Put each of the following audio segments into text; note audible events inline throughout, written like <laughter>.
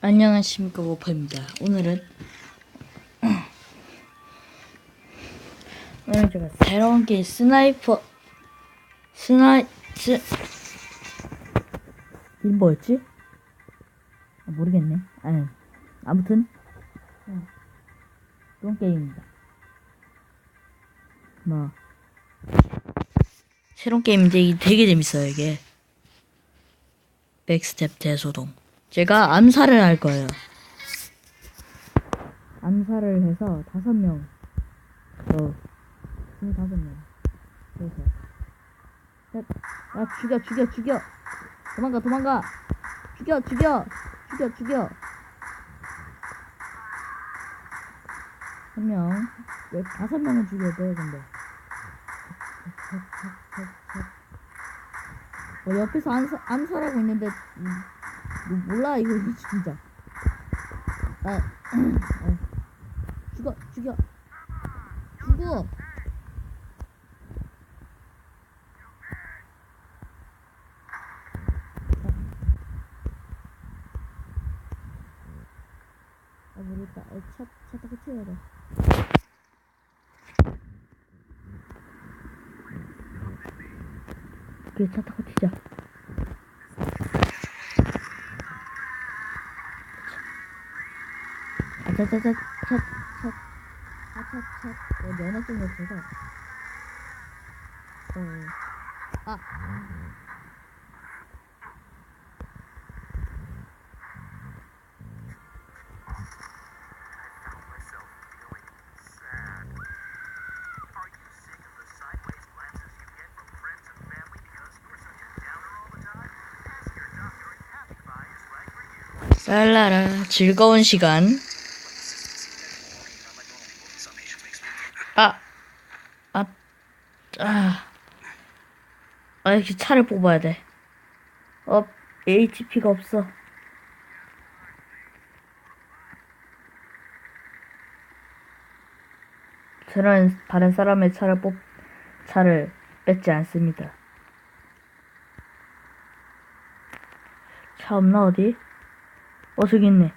안녕하십니까 워퍼입니다. 오늘은 <clears throat> 오늘 제가 새로운 게 스나이퍼 스나이 스 이 뭐였지? 아, 모르겠네. 아니 아무튼 어, 그런 게임입니다. 뭐 새로운 게임인데 되게 재밌어요 이게. 백스텝 대소동. 제가 암살을 할 거예요. 암살을 해서 다섯 명. 어, 다섯 명. 그래서. 셋. 야, 죽여, 죽여, 죽여. 도망가, 도망가. 죽여, 죽여. 죽여, 죽여. 한 명. 왜 다섯 명은 죽여야 돼, 근데. 어, 옆에서 암살, 암살하고 있는데, 음, 뭐 몰라 이거 진짜. 아, 아 <clears throat> 죽어 죽여. 죽어. 아 모르겠다. 아, 차, 차 타고 튀어야 돼 그래 차 타고 튀자. 아차차차 차차 차차차. 어 면허 좀 없어서 어아 랄라라 즐거운 시간 아, 아, 아, 아, 이렇게 차를 뽑아야 돼. 어, HP가 없어. 저는 다른 사람의 차를 뽑, 차를 뺏지 않습니다. 차 없나, 어디? 어, 저기 있네.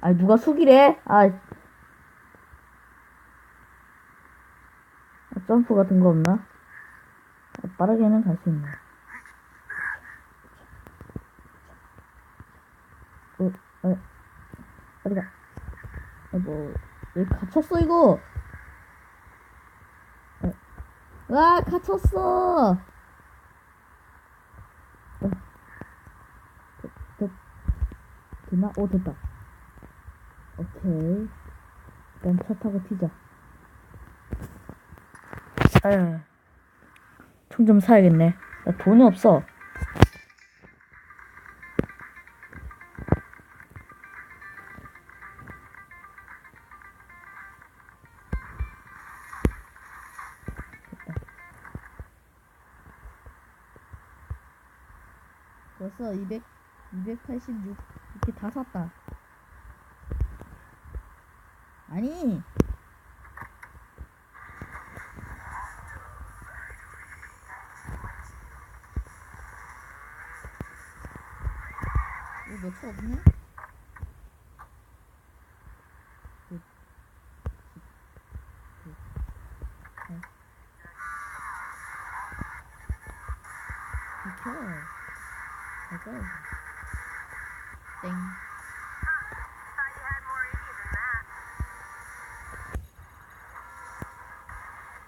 아, 누가 숙이래? 아. 아, 점프 같은 거 없나? 아, 빠르게는 갈 수 있네. 어, 어, 어디가? 아, 뭐, 왜 갇혔어, 이거? 어. 와, 갇혔어! 어. 됐, 됐, 됐나? 오, 됐다. 오케이. 일단 차 타고 튀자. 아유. 총좀 사야겠네. 나 돈이 없어. 벌써 200, 286 이렇게 다 샀다. 아니. 땡.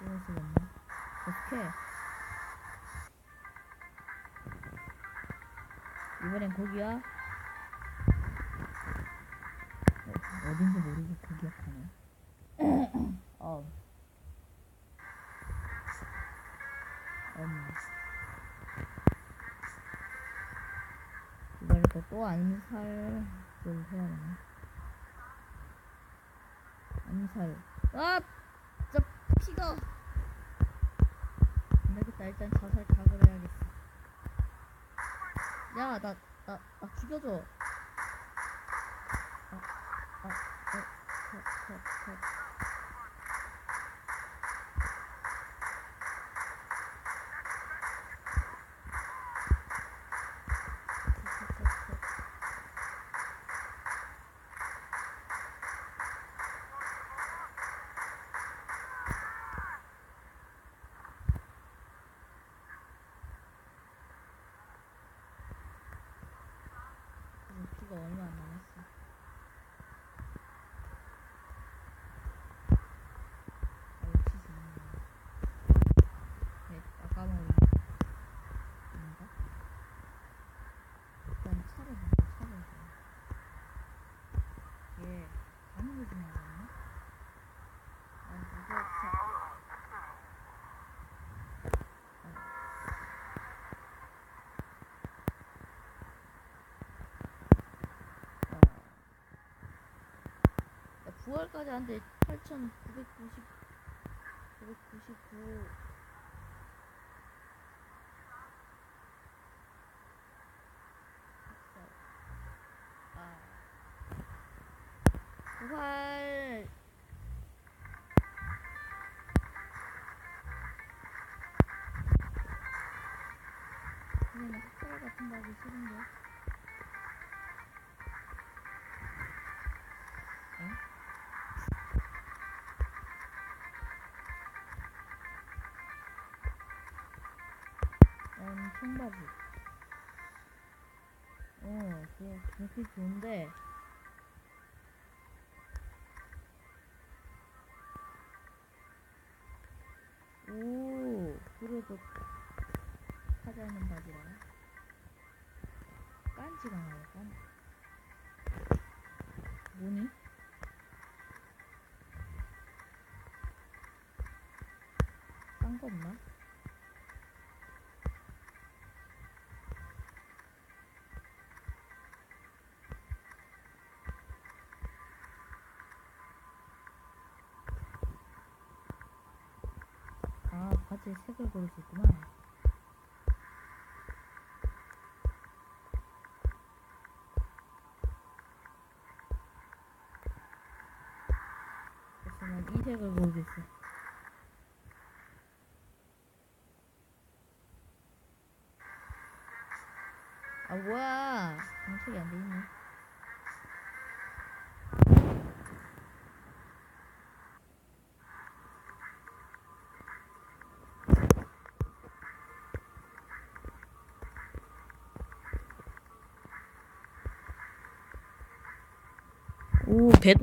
이럴 수가 없네. 어떡해. 이번엔 거기야? 이번에도 또 암살을 해야 되나? 암살. 아! 진짜 피가. 안 되겠다. 일단 자살 각을 해야겠어. 야, 나, 나, 나 죽여줘. 아, 아, 어, 컷, 컷, 컷. 9월까지 한데 8,990 999 아. 부활 그냥 학살 같은 거 하기 싫은데 정말 좋은데. 오, 그래도 하자 있는 바지라. 깐지가 나요, 깐. 뭐니? 딴거 없나? 아, 바지에 색을 고를 수 있구나. 그래서 난이 색을 고르겠어. 아, 뭐야. 장착이 안돼 있네. 오, 배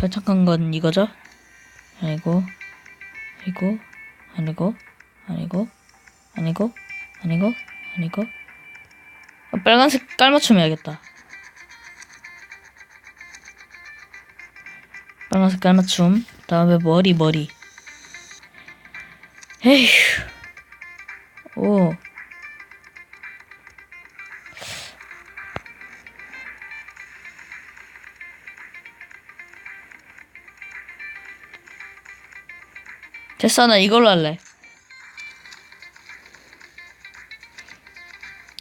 도착한 건 이거죠? 아니고, 아니고, 아니고, 아니고, 아니고, 아니고, 아니고. 아, 빨간색 깔맞춤 해야겠다. 빨간색 깔맞춤. 다음에 머리, 머리. 에휴. 오. 됐어, 나 이걸로 할래.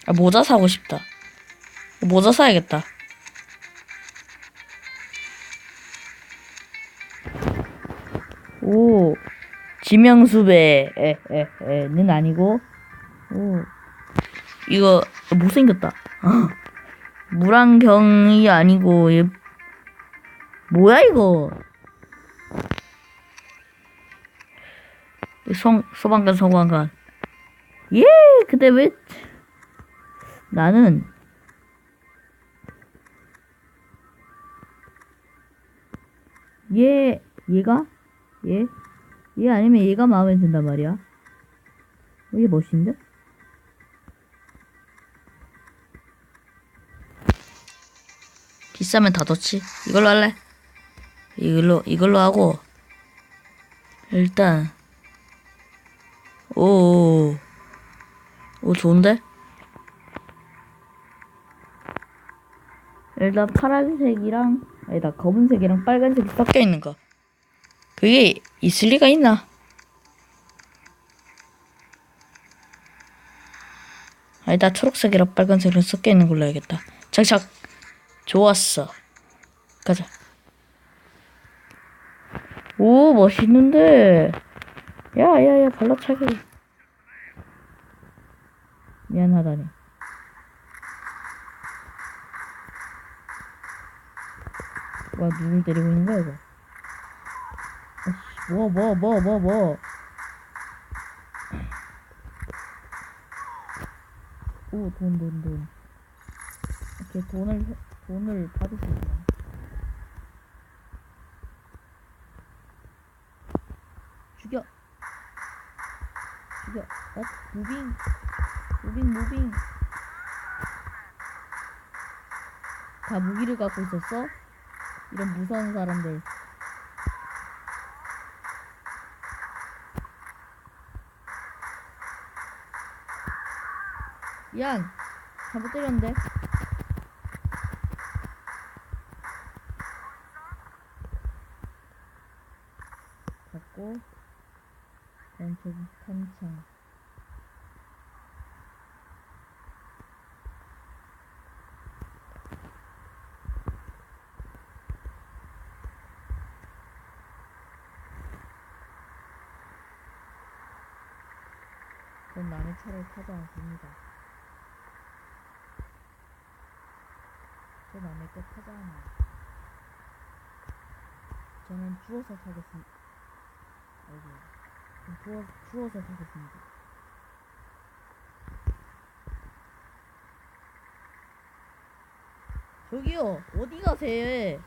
아, 모자 사고 싶다. 모자 사야겠다. 오, 지명수배, 에, 에, 에는 아니고, 오, 이거, 못생겼다. 물안경이 아니고, 얘, 뭐야, 이거. 성, 소방관, 소방관. 예, 근데 왜, 나는, 얘, 얘가? 얘? 얘 아니면 얘가 마음에 든단 말이야. 어, 얘 멋있는데? 비싸면 다 좋지. 이걸로 할래. 이걸로, 이걸로 하고, 일단, 오, 오, 좋은데? 일단 파란색이랑, 아니다, 검은색이랑 빨간색이 섞여 있는 거. 그게 있을 리가 있나? 아니다, 초록색이랑 빨간색이랑 섞여 있는 걸로 해야겠다. 착착. 좋았어. 가자. 오, 멋있는데. 야, 야, 야, 발라차기. 미안하다니. 뭐야 누굴 때리고 있는 거야 이거? 아씨 뭐 뭐 뭐 뭐 뭐. 오 돈 돈 돈. 이렇게 돈을 회- 돈을 받을 수 있구나 죽여 죽여 어 무빙 무빙. 무빙 다 무기를 갖고 있었어? 이런 무서운 사람들. 미안 잘못 때렸는데? 그럼 저기 탄창 전 남의 차를 타지 않습니다. 저 남의 거 타지 않아요. 저는 주워서 타겠습니다. 아이고, 전 주워, 주워서 타겠습니다. 저기요, 어디 가세요?